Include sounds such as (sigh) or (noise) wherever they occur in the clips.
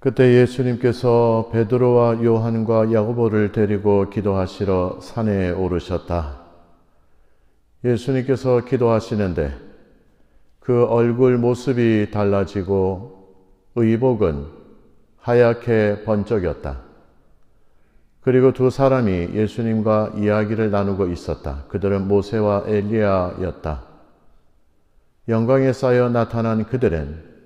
그때 예수님께서 베드로와 요한과 야고보를 데리고 기도하시러 산에 오르셨다. 예수님께서 기도하시는데 그 얼굴 모습이 달라지고 의복은 하얗게 번쩍였다. 그리고 두 사람이 예수님과 이야기를 나누고 있었다. 그들은 모세와 엘리야였다. 영광에 쌓여 나타난 그들은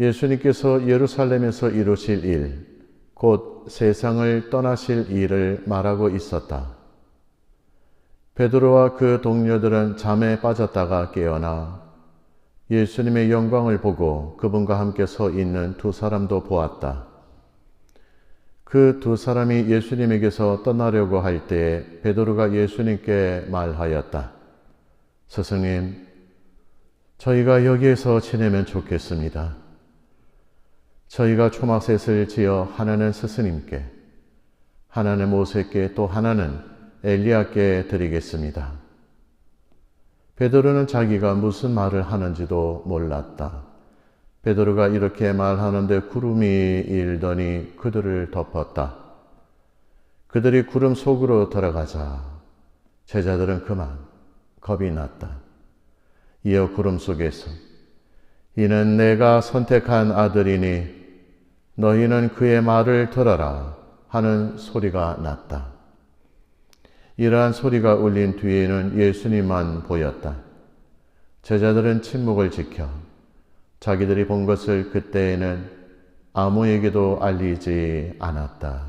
예수님께서 예루살렘에서 이루실 일, 곧 세상을 떠나실 일을 말하고 있었다. 베드로와 그 동료들은 잠에 빠졌다가 깨어나 예수님의 영광을 보고 그분과 함께 서 있는 두 사람도 보았다. 그 두 사람이 예수님에게서 떠나려고 할 때에 베드로가 예수님께 말하였다. 스승님, 저희가 여기에서 지내면 좋겠습니다. 저희가 초막셋을 지어 하나는 스승님께, 하나는 모세께, 또 하나는 엘리야께 드리겠습니다. 베드로는 자기가 무슨 말을 하는지도 몰랐다. 베드로가 이렇게 말하는데 구름이 일더니 그들을 덮었다. 그들이 구름 속으로 들어가자 제자들은 그만 겁이 났다. 이어 구름 속에서 이는 내가 선택한 아들이니 너희는 그의 말을 들어라 하는 소리가 났다. 이러한 소리가 울린 뒤에는 예수님만 보였다. 제자들은 침묵을 지켜 자기들이 본 것을 그때에는 아무에게도 알리지 않았다.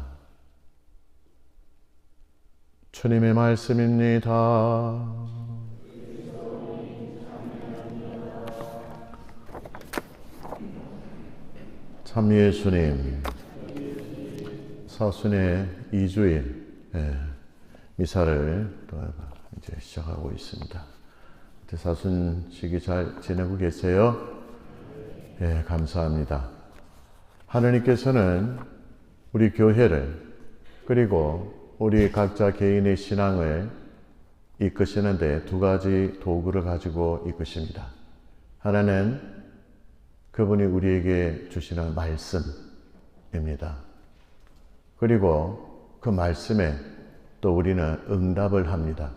주님의 말씀입니다. 참 예수님, 사순의 2주일, 예. 미사를 또 이제 시작하고 있습니다. 사순 시기 잘 지내고 계세요? 예, 감사합니다. 하느님께서는 우리 교회를 그리고 우리 각자 개인의 신앙을 이끄시는데 두 가지 도구를 가지고 이끄십니다. 하나는 그분이 우리에게 주시는 말씀입니다. 그리고 그 말씀에 또 우리는 응답을 합니다.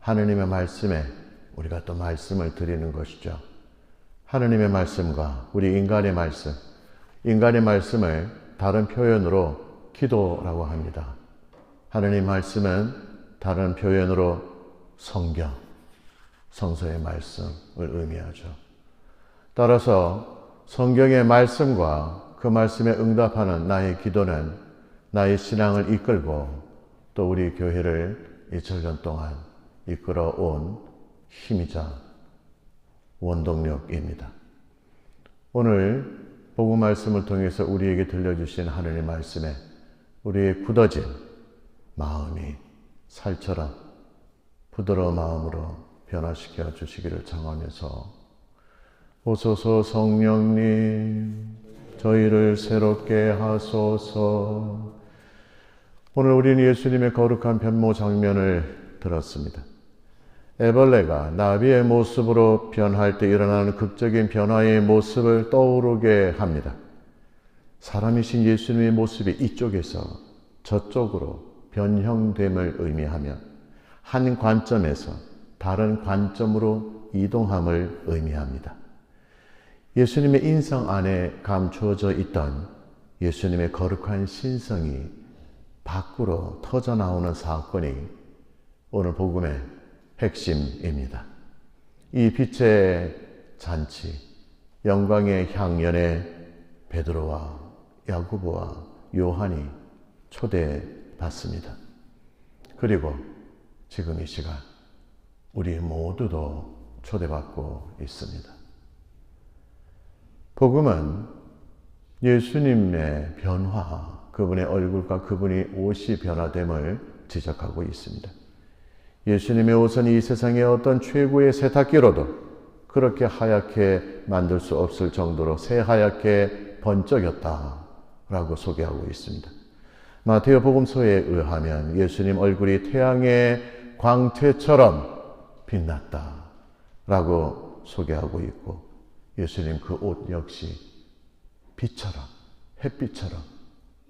하느님의 말씀에 우리가 또 말씀을 드리는 것이죠. 하느님의 말씀과 우리 인간의 말씀, 인간의 말씀을 다른 표현으로 기도라고 합니다. 하느님 말씀은 다른 표현으로 성경, 성서의 말씀을 의미하죠. 따라서 성경의 말씀과 그 말씀에 응답하는 나의 기도는 나의 신앙을 이끌고 또 우리 교회를 2천년 동안 이끌어 온 힘이자 원동력입니다. 오늘 복음 말씀을 통해서 우리에게 들려주신 하늘의 말씀에 우리의 굳어진 마음이 살처럼 부드러운 마음으로 변화시켜 주시기를 청하면서 오소서 성령님 저희를 새롭게 하소서 오늘 우리는 예수님의 거룩한 변모 장면을 들었습니다. 애벌레가 나비의 모습으로 변할 때 일어나는 극적인 변화의 모습을 떠오르게 합니다. 사람이신 예수님의 모습이 이쪽에서 저쪽으로 변형됨을 의미하며 한 관점에서 다른 관점으로 이동함을 의미합니다. 예수님의 인성 안에 감추어져 있던 예수님의 거룩한 신성이 밖으로 터져 나오는 사건이 오늘 복음의 핵심입니다. 이 빛의 잔치, 영광의 향연에 베드로와 야구보와 요한이 초대받습니다. 그리고 지금 이 시간 우리 모두도 초대받고 있습니다. 복음은 예수님의 변화, 그분의 얼굴과 그분의 옷이 변화됨을 지적하고 있습니다. 예수님의 옷은 이 세상의 어떤 최고의 세탁기로도 그렇게 하얗게 만들 수 없을 정도로 새하얗게 번쩍였다라고 소개하고 있습니다. 마테오 복음서에 의하면 예수님 얼굴이 태양의 광채처럼 빛났다라고 소개하고 있고 예수님 그 옷 역시 빛처럼 햇빛처럼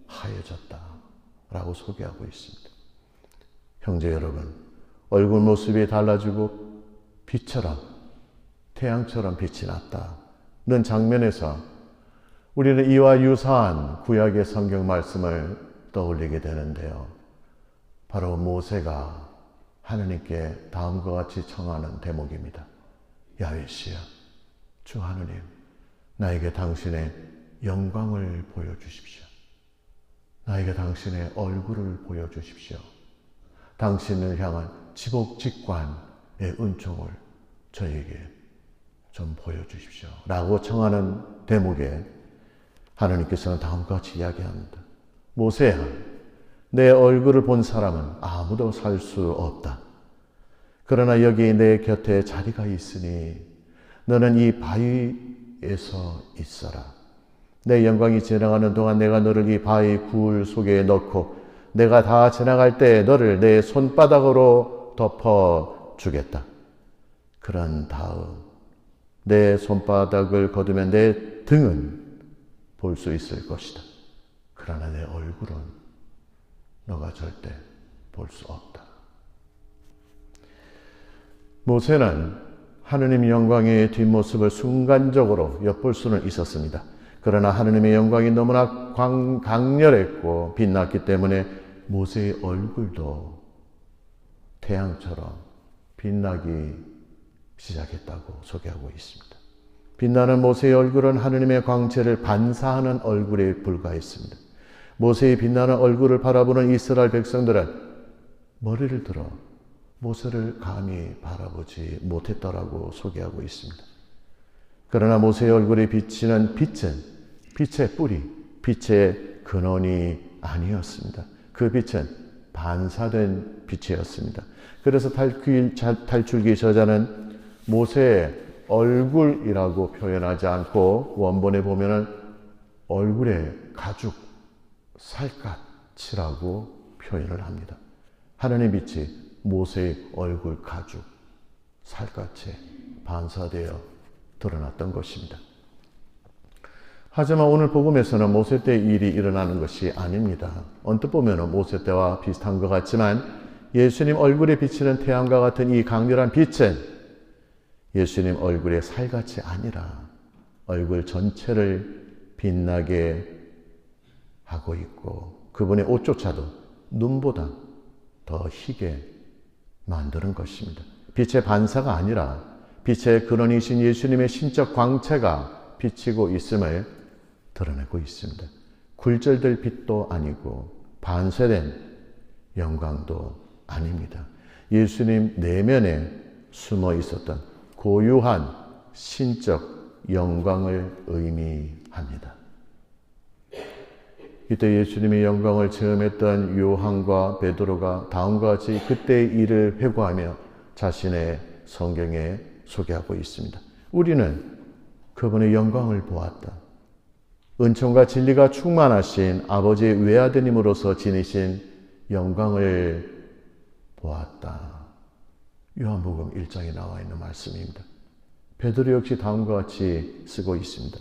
하얘졌다. 라고 소개하고 있습니다. 형제 여러분, 얼굴 모습이 달라지고 빛처럼, 태양처럼 빛이 났다는 장면에서 우리는 이와 유사한 구약의 성경 말씀을 떠올리게 되는데요. 바로 모세가 하느님께 다음과 같이 청하는 대목입니다. 야외시야, 주 하느님, 나에게 당신의 영광을 보여주십시오. 나에게 당신의 얼굴을 보여주십시오. 당신을 향한 지복 직관의 은총을 저에게 좀 보여주십시오. 라고 청하는 대목에 하나님께서는 다음과 같이 이야기합니다. 모세야, 내 얼굴을 본 사람은 아무도 살 수 없다. 그러나 여기 내 곁에 자리가 있으니 너는 이 바위에서 있어라. 내 영광이 지나가는 동안 내가 너를 이 바위 굴 속에 넣고 내가 다 지나갈 때 너를 내 손바닥으로 덮어 주겠다. 그런 다음 내 손바닥을 거두면 내 등은 볼 수 있을 것이다. 그러나 내 얼굴은 너가 절대 볼 수 없다. 모세는 하느님 영광의 뒷모습을 순간적으로 엿볼 수는 있었습니다. 그러나 하느님의 영광이 너무나 강렬했고 빛났기 때문에 모세의 얼굴도 태양처럼 빛나기 시작했다고 소개하고 있습니다. 빛나는 모세의 얼굴은 하느님의 광채를 반사하는 얼굴에 불과했습니다. 모세의 빛나는 얼굴을 바라보는 이스라엘 백성들은 머리를 들어 모세를 감히 바라보지 못했다라고 소개하고 있습니다. 그러나 모세의 얼굴에 비치는 빛은 빛의 뿌리, 빛의 근원이 아니었습니다. 그 빛은 반사된 빛이었습니다. 그래서 탈출기 저자는 모세의 얼굴이라고 표현하지 않고 원본에 보면은 얼굴에 가죽, 살갗이라고 표현을 합니다. 하나님 빛이 모세의 얼굴 가죽, 살갗에 반사되어 드러났던 것입니다. 하지만 오늘 복음에서는 모세 때 일이 일어나는 것이 아닙니다. 언뜻 보면 모세 때와 비슷한 것 같지만 예수님 얼굴에 비치는 태양과 같은 이 강렬한 빛은 예수님 얼굴의 살같이 아니라 얼굴 전체를 빛나게 하고 있고 그분의 옷조차도 눈보다 더 희게 만드는 것입니다. 빛의 반사가 아니라 빛의 근원이신 예수님의 신적 광채가 비치고 있음을 드러내고 있습니다. 굴절될 빛도 아니고 반쇄된 영광도 아닙니다. 예수님 내면에 숨어 있었던 고유한 신적 영광을 의미합니다. 이때 예수님의 영광을 체험했던 요한과 베드로가 다음과 같이 그때의 일을 회고하며 자신의 성경에 소개하고 있습니다. 우리는 그분의 영광을 보았다. 은총과 진리가 충만하신 아버지의 외아드님으로서 지니신 영광을 보았다. 요한복음 1장에 나와 있는 말씀입니다. 베드로 역시 다음과 같이 쓰고 있습니다.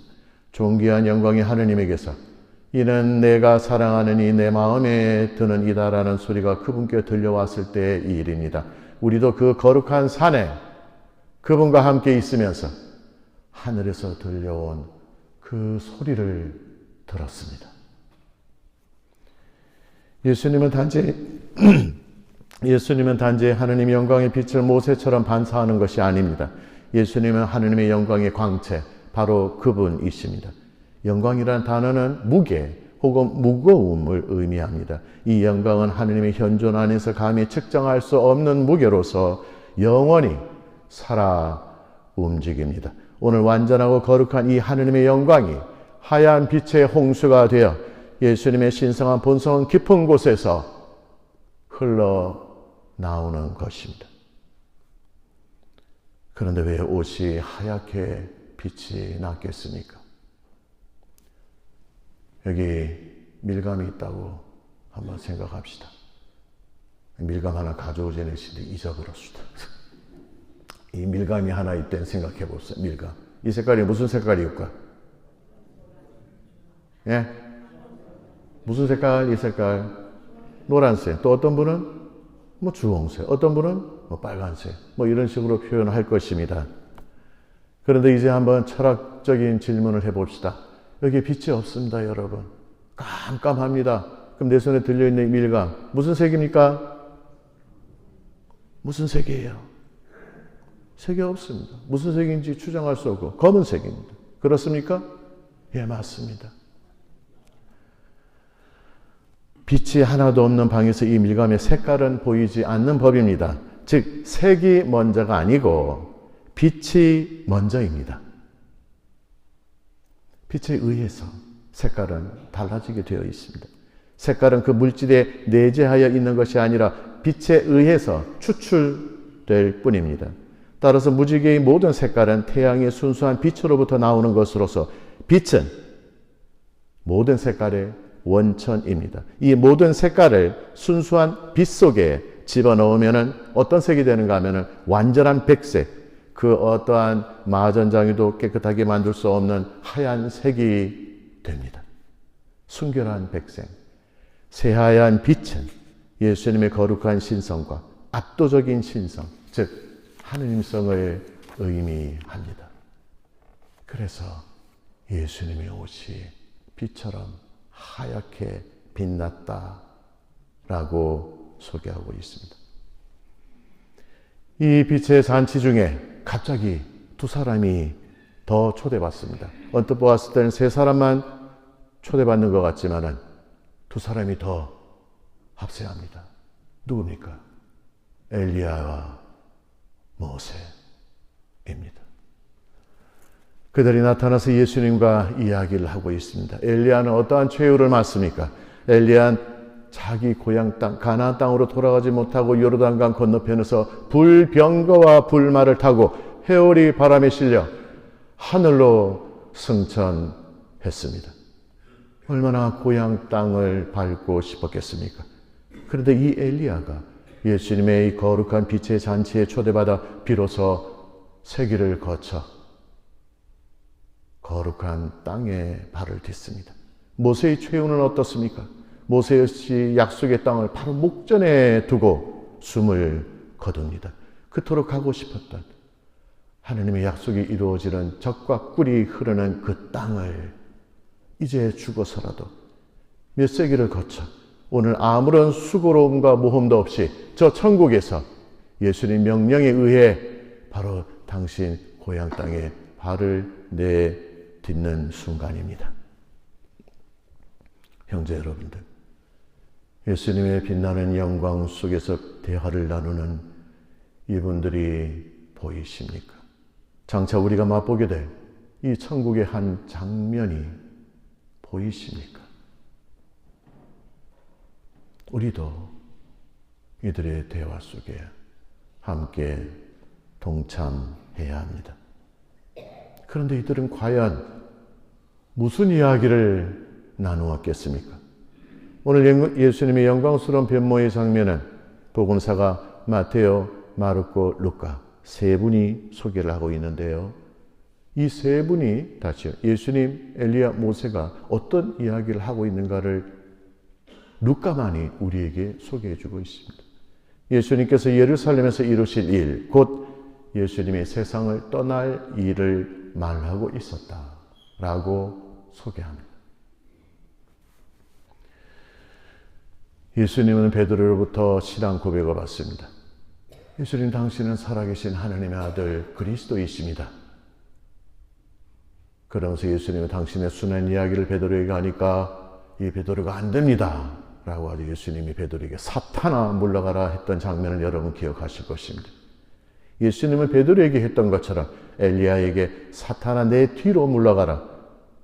존귀한 영광이 하느님에게서 이는 내가 사랑하는 이 내 마음에 드는 이다라는 소리가 그분께 들려왔을 때의 일입니다. 우리도 그 거룩한 산에 그분과 함께 있으면서 하늘에서 들려온 그 소리를 들었습니다. 예수님은 단지 (clears throat) 예수님은 단지 하느님의 영광의 빛을 모세처럼 반사하는 것이 아닙니다. 예수님은 하느님의 영광의 광채, 바로 그분이십니다. 영광이란 단어는 무게 혹은 무거움을 의미합니다. 이 영광은 하느님의 현존 안에서 감히 측정할 수 없는 무게로서 영원히 살아 움직입니다. 오늘 완전하고 거룩한 이 하느님의 영광이 하얀 빛의 홍수가 되어 예수님의 신성한 본성 깊은 곳에서 흘러 나오는 것입니다. 그런데 왜 옷이 하얗게 빛이 났겠습니까? 여기 밀감이 있다고 한번 생각합시다. 밀감 하나 가져오지 않으시는데 잊어버렸습니다. 이 밀감이 하나 있다는 생각해 보세요. 밀감. 이 색깔이 무슨 색깔일까? 예? 무슨 색깔? 이 색깔. 노란색. 또 어떤 분은 뭐 주홍색. 어떤 분은 뭐 빨간색. 뭐 이런 식으로 표현할 것입니다. 그런데 이제 한번 철학적인 질문을 해 봅시다. 여기 빛이 없습니다, 여러분. 깜깜합니다. 그럼 내 손에 들려있는 밀감. 무슨 색입니까? 무슨 색이에요? 색이 없습니다. 무슨 색인지 추정할 수 없고, 검은색입니다. 그렇습니까? 예, 맞습니다. 빛이 하나도 없는 방에서 이 밀감의 색깔은 보이지 않는 법입니다. 즉, 색이 먼저가 아니고 빛이 먼저입니다. 빛에 의해서 색깔은 달라지게 되어 있습니다. 색깔은 그 물질에 내재하여 있는 것이 아니라 빛에 의해서 추출될 뿐입니다. 따라서 무지개의 모든 색깔은 태양의 순수한 빛으로부터 나오는 것으로서 빛은 모든 색깔의 원천입니다. 이 모든 색깔을 순수한 빛 속에 집어넣으면 어떤 색이 되는가 하면 완전한 백색, 그 어떠한 마전장이도 깨끗하게 만들 수 없는 하얀 색이 됩니다. 순결한 백색. 새하얀 빛은 예수님의 거룩한 신성과 압도적인 신성, 즉 하느님성을 의미합니다. 그래서 예수님의 옷이 빛처럼 하얗게 빛났다라고 소개하고 있습니다. 이 빛의 잔치 중에 갑자기 두 사람이 더 초대받습니다. 언뜻 보았을 때는 세 사람만 초대받는 것 같지만은 두 사람이 더 합세합니다. 누굽니까? 엘리야와 모세입니다. 그들이 나타나서 예수님과 이야기를 하고 있습니다. 엘리야는 어떠한 최후를 맞습니까? 엘리야는 자기 고향 땅 가나안 땅으로 돌아가지 못하고 요르단강 건너편에서 불병거와 불말을 타고 해오리 바람에 실려 하늘로 승천했습니다. 얼마나 고향 땅을 밟고 싶었겠습니까? 그런데 이 엘리야가 예수님의 이 거룩한 빛의 잔치에 초대받아 비로소 세기를 거쳐 거룩한 땅에 발을 딛습니다. 모세의 최후는 어떻습니까? 모세의 약속의 땅을 바로 목전에 두고 숨을 거둡니다. 그토록 가고 싶었던 하나님의 약속이 이루어지는 적과 꿀이 흐르는 그 땅을 이제 죽어서라도 몇 세기를 거쳐 오늘 아무런 수고로움과 모험도 없이 저 천국에서 예수님 명령에 의해 바로 당신 고향 땅에 발을 내딛는 순간입니다. 형제 여러분들, 예수님의 빛나는 영광 속에서 대화를 나누는 이분들이 보이십니까? 장차 우리가 맛보게 될 이 천국의 한 장면이 보이십니까? 우리도 이들의 대화 속에 함께 동참해야 합니다. 그런데 이들은 과연 무슨 이야기를 나누었겠습니까? 오늘 예수님의 영광스러운 변모의 장면은 복음사가 마테오, 마르코, 루카 세 분이 소개를 하고 있는데요. 이 세 분이 다시 예수님, 엘리야, 모세가 어떤 이야기를 하고 있는가를 루카만이 우리에게 소개해 주고 있습니다. 예수님께서 예루살렘에서 이루실 일, 곧 예수님의 세상을 떠날 일을 말하고 있었다. 라고 소개합니다. 예수님은 베드로로부터 신앙 고백을 받습니다. 예수님 당신은 살아계신 하나님의 아들 그리스도이십니다. 그러면서 예수님은 당신의 순한 이야기를 베드로에게 하니까 이 베드로가 안 됩니다. 라고 하죠. 예수님이 베드로에게 사탄아 물러가라 했던 장면을 여러분 기억하실 것입니다. 예수님은 베드로에게 했던 것처럼 엘리야에게 사탄아 내 뒤로 물러가라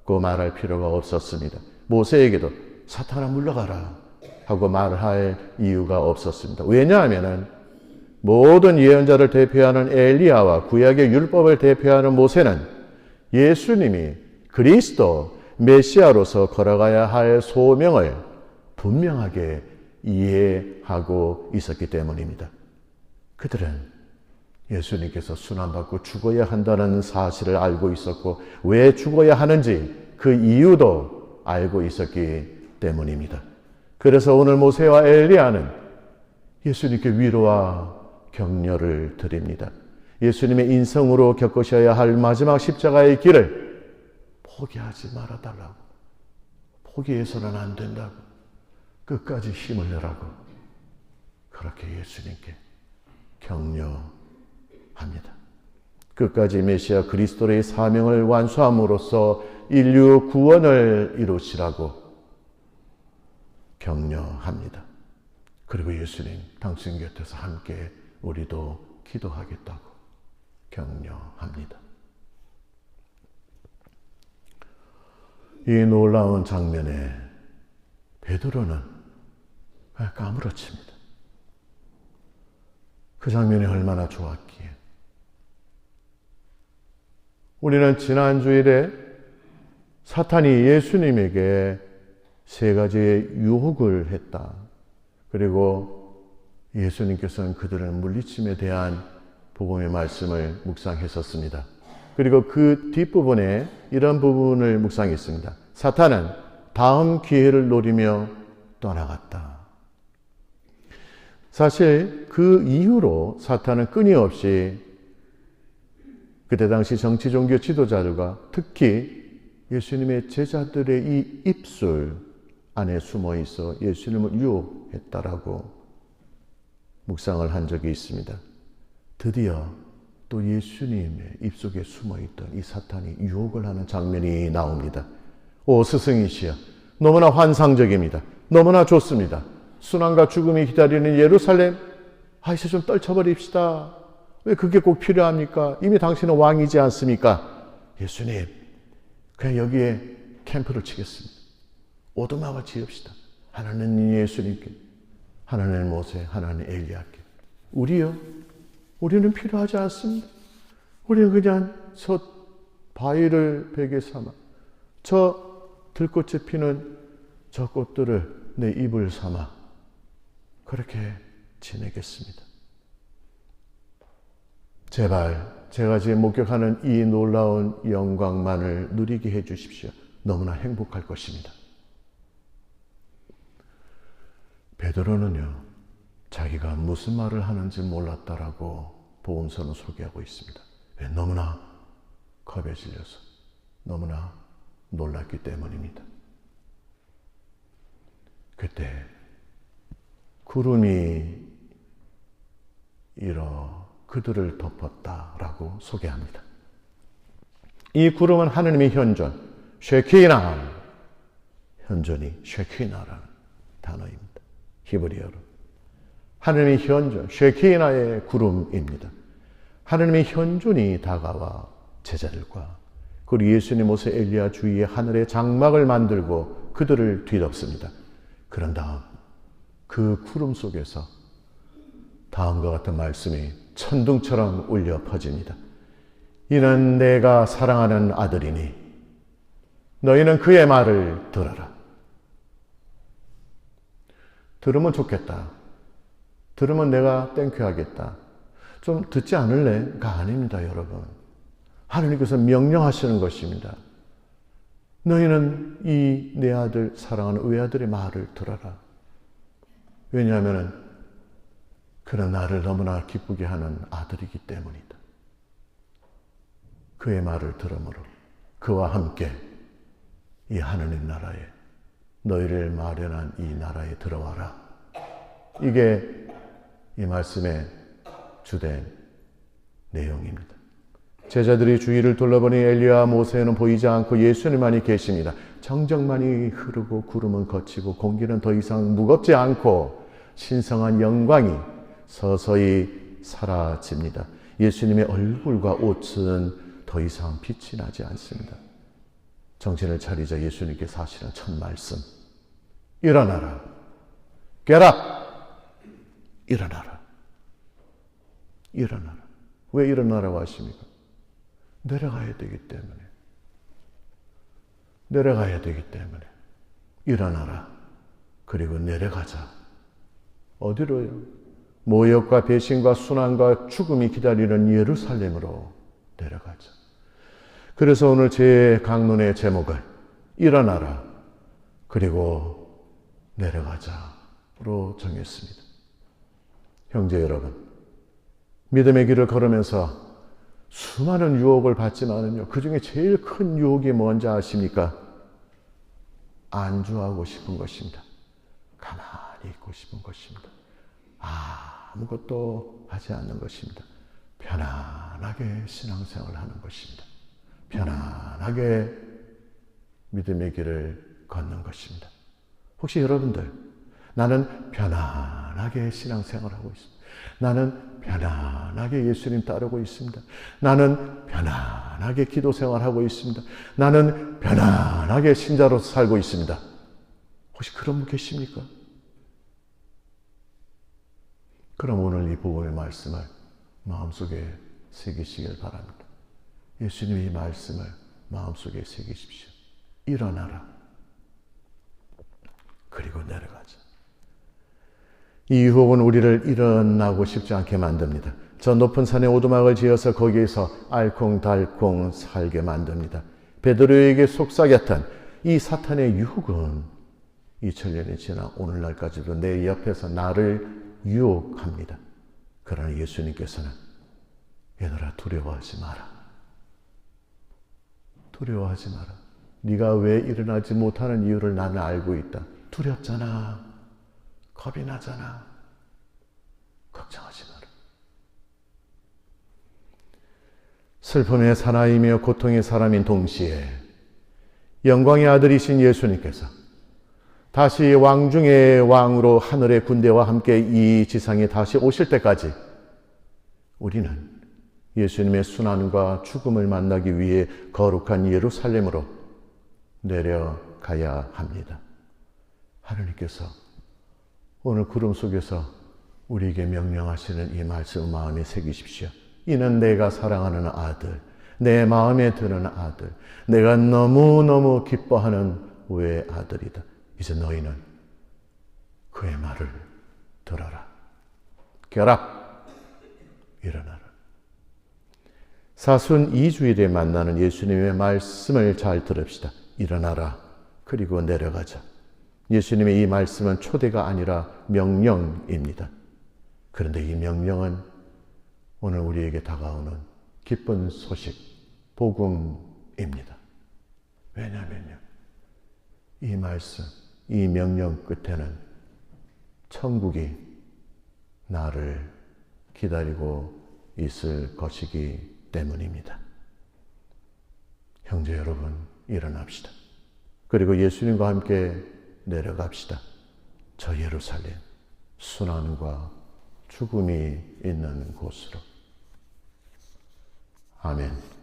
고 말할 필요가 없었습니다. 모세에게도 사탄아 물러가라 하고 말할 이유가 없었습니다. 왜냐하면 모든 예언자를 대표하는 엘리야와 구약의 율법을 대표하는 모세는 예수님이 그리스도 메시아로서 걸어가야 할 소명을 분명하게 이해하고 있었기 때문입니다. 그들은 예수님께서 순환받고 죽어야 한다는 사실을 알고 있었고 왜 죽어야 하는지 그 이유도 알고 있었기 때문입니다. 그래서 오늘 모세와 엘리야는 예수님께 위로와 격려를 드립니다. 예수님의 인성으로 겪으셔야 할 마지막 십자가의 길을 포기하지 말아달라고. 포기해서는 안 된다고. 끝까지 힘을 내라고. 그렇게 예수님께 격려합니다. 끝까지 메시아 그리스도의 사명을 완수함으로써 인류 구원을 이루시라고 격려합니다. 그리고 예수님 당신 곁에서 함께 우리도 기도하겠다고 격려합니다. 이 놀라운 장면에 베드로는 까무러칩니다. 그 장면이 얼마나 좋았기에. 우리는 지난 주일에 사탄이 예수님에게 세 가지의 유혹을 했다. 그리고 예수님께서는 그들을 물리침에 대한 복음의 말씀을 묵상했었습니다. 그리고 그 뒷부분에 이런 부분을 묵상했습니다. 사탄은 다음 기회를 노리며 떠나갔다. 사실 그 이후로 사탄은 끊임없이 그때 당시 정치 종교 지도자들과 특히 예수님의 제자들의 이 입술 안에 숨어 있어 예수님을 유혹했다라고 묵상을 한 적이 있습니다. 드디어 또 예수님의 입속에 숨어 있던 이 사탄이 유혹을 하는 장면이 나옵니다. 오 스승이시여 너무나 환상적입니다. 너무나 좋습니다. 순환과 죽음이 기다리는 예루살렘 아 이제 좀 떨쳐버립시다. 왜 그게 꼭 필요합니까? 이미 당신은 왕이지 않습니까? 예수님 그냥 여기에 캠프를 치겠습니다. 오두막을 지읍시다. 하나는 예수님께, 하나는 모세, 하나는 엘리야께. 우리요? 우리는 필요하지 않습니다. 우리는 그냥 저 바위를 베개 삼아, 저 들꽃에 피는 저 꽃들을 내 입을 삼아, 그렇게 지내겠습니다. 제발 제가 지금 목격하는 이 놀라운 영광만을 누리게 해 주십시오. 너무나 행복할 것입니다. 베드로는요, 자기가 무슨 말을 하는지 몰랐다라고 보험서는 소개하고 있습니다. 왜? 너무나 겁에 질려서, 너무나 놀랐기 때문입니다. 그때 구름이 일어 그들을 덮었다라고 소개합니다. 이 구름은 하느님의 현존, 쉐키나, 현존이 쉐키나라는 단어입니다. 히브리어로. 하느님의 현존, 쉐키나의 구름입니다. 하느님의 현존이 다가와 제자들과 그리고 예수님 모세 엘리야 주위에 하늘의 장막을 만들고 그들을 뒤덮습니다. 그런 다음 그 구름 속에서 다음과 같은 말씀이 천둥처럼 울려 퍼집니다. 이는 내가 사랑하는 아들이니 너희는 그의 말을 들어라. 들으면 좋겠다. 들으면 내가 땡큐 하겠다. 좀 듣지 않을래?가 아닙니다, 여러분. 하나님께서 명령하시는 것입니다. 너희는 이 내 아들 사랑하는 외아들의 말을 들어라. 왜냐하면 그는 나를 너무나 기쁘게 하는 아들이기 때문이다. 그의 말을 들으므로 그와 함께 이 하느님 나라에 너희를 마련한 이 나라에 들어와라. 이게 이 말씀의 주된 내용입니다. 제자들이 주위를 둘러보니 엘리야 모세는 보이지 않고 예수님만이 계십니다. 정적만이 흐르고 구름은 거치고 공기는 더 이상 무겁지 않고 신성한 영광이 서서히 사라집니다. 예수님의 얼굴과 옷은 더 이상 빛이 나지 않습니다. 정신을 차리자 예수님께 사실은 첫 말씀. 일어나라. Up. 일어나라. 일어나라. 왜 일어나라고 하십니까? 내려가야 되기 때문에. 내려가야 되기 때문에. 일어나라. 그리고 내려가자. 어디로요? 모욕과 배신과 순환과 죽음이 기다리는 예루살렘으로 내려가자. 그래서 오늘 제 강론의 제목을 일어나라. 그리고 내려가자로 정했습니다. 형제 여러분, 믿음의 길을 걸으면서 수많은 유혹을 받지만은요, 그 중에 제일 큰 유혹이 뭔지 아십니까? 안주하고 싶은 것입니다. 가만히 있고 싶은 것입니다. 아무것도 하지 않는 것입니다. 편안하게 신앙생활을 하는 것입니다. 편안하게 믿음의 길을 걷는 것입니다. 혹시 여러분들, 나는 편안하게 신앙생활 하고 있습니다. 나는 편안하게 예수님 따르고 있습니다. 나는 편안하게 기도 생활하고 있습니다. 나는 편안하게 신자로서 살고 있습니다. 혹시 그런 분 계십니까? 그럼 오늘 이 복음의 말씀을 마음속에 새기시길 바랍니다. 예수님의 이 말씀을 마음속에 새기십시오. 일어나라. 그리고 내려가자. 이 유혹은 우리를 일어나고 싶지 않게 만듭니다. 저 높은 산에 오두막을 지어서 거기에서 알콩달콩 살게 만듭니다. 베드로에게 속삭였던 이 사탄의 유혹은 2000년이 지나 오늘날까지도 내 옆에서 나를 유혹합니다. 그러나 예수님께서는 얘들아 두려워하지 마라. 두려워하지 마라. 네가 왜 일어나지 못하는 이유를 나는 알고 있다. 두렵잖아. 겁이 나잖아. 걱정하지 마라. 슬픔의 사나이며 고통의 사람인 동시에 영광의 아들이신 예수님께서 다시 왕 중의 왕으로 하늘의 군대와 함께 이 지상에 다시 오실 때까지 우리는 예수님의 순환과 죽음을 만나기 위해 거룩한 예루살렘으로 내려가야 합니다. 하느님께서 오늘 구름 속에서 우리에게 명령하시는 이 말씀 마음에 새기십시오. 이는 내가 사랑하는 아들, 내 마음에 드는 아들, 내가 너무너무 기뻐하는 우의 아들이다. 이제 너희는 그의 말을 들어라. 결합, 일어나라. 사순 2주일에 만나는 예수님의 말씀을 잘 들읍시다. 일어나라. 그리고 내려가자. 예수님의 이 말씀은 초대가 아니라 명령입니다. 그런데 이 명령은 오늘 우리에게 다가오는 기쁜 소식, 복음입니다. 왜냐면요. 이 말씀, 이 명령 끝에는 천국이 나를 기다리고 있을 것이기 때문입니다. 형제 여러분, 일어납시다. 그리고 예수님과 함께 내려갑시다. 저 예루살렘, 순환과 죽음이 있는 곳으로. 아멘.